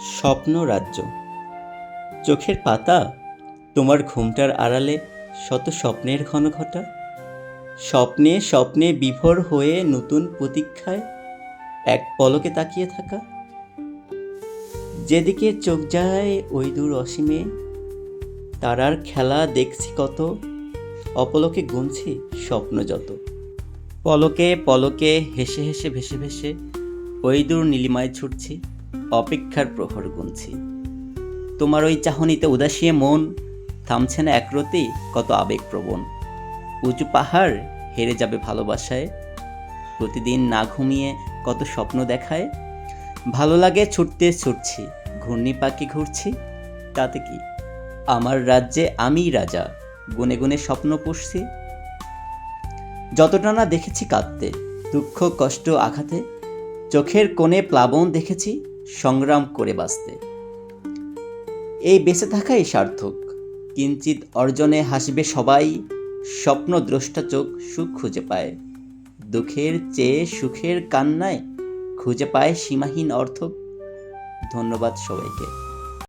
স্বপ্ন রাজ্য। চোখের পাতা, তোমার ঘুমটার আড়ালে শত স্বপ্নের ঘন ঘটা। স্বপ্নে স্বপ্নে বিভোর হয়ে নতুন প্রতীক্ষায় এক পলকে তাকিয়ে থাকা। যেদিকে চোখ যায় ওই দূর অসীমে, তারার খেলা দেখছি কত, অপলকে গুনছি স্বপ্ন যত। পলকে পলকে হেসে হেসে ভেসে ভেসে ওই দূর নীলিমায় ছুটছি। অপেক্ষার প্রহর গুনছি। তোমার ওই চাহনিতে উদাসিয়ে মন, থামছে না একরতি কত আবেগপ্রবণ। উঁচু পাহাড় হেরে যাবে ভালোবাসায়, প্রতিদিন না ঘুমিয়ে কত স্বপ্ন দেখায়। ভালো লাগে ছুটতে ছুটছি ঘূর্ণি পাখি ঘুরছি, তাতে কি? আমার রাজ্যে আমি রাজা, গুনে গুনে স্বপ্ন পুষছি। যতটা না দেখেছি কাঁদতে, দুঃখ কষ্ট আঘাতে, চোখের কোণে প্লাবন দেখেছি সংগ্রাম করে বাঁচতে। এই বেঁচে থাকাই সার্থক। কিঞ্চিত অর্জনে হাসবে সবাই, স্বপ্ন দ্রষ্টা চোখ সুখ খুঁজে পায়। দুঃখের চেয়ে সুখের কান্নায় খুঁজে পায় সীমাহীন অর্থ ধন্যবাদ সবাইকে।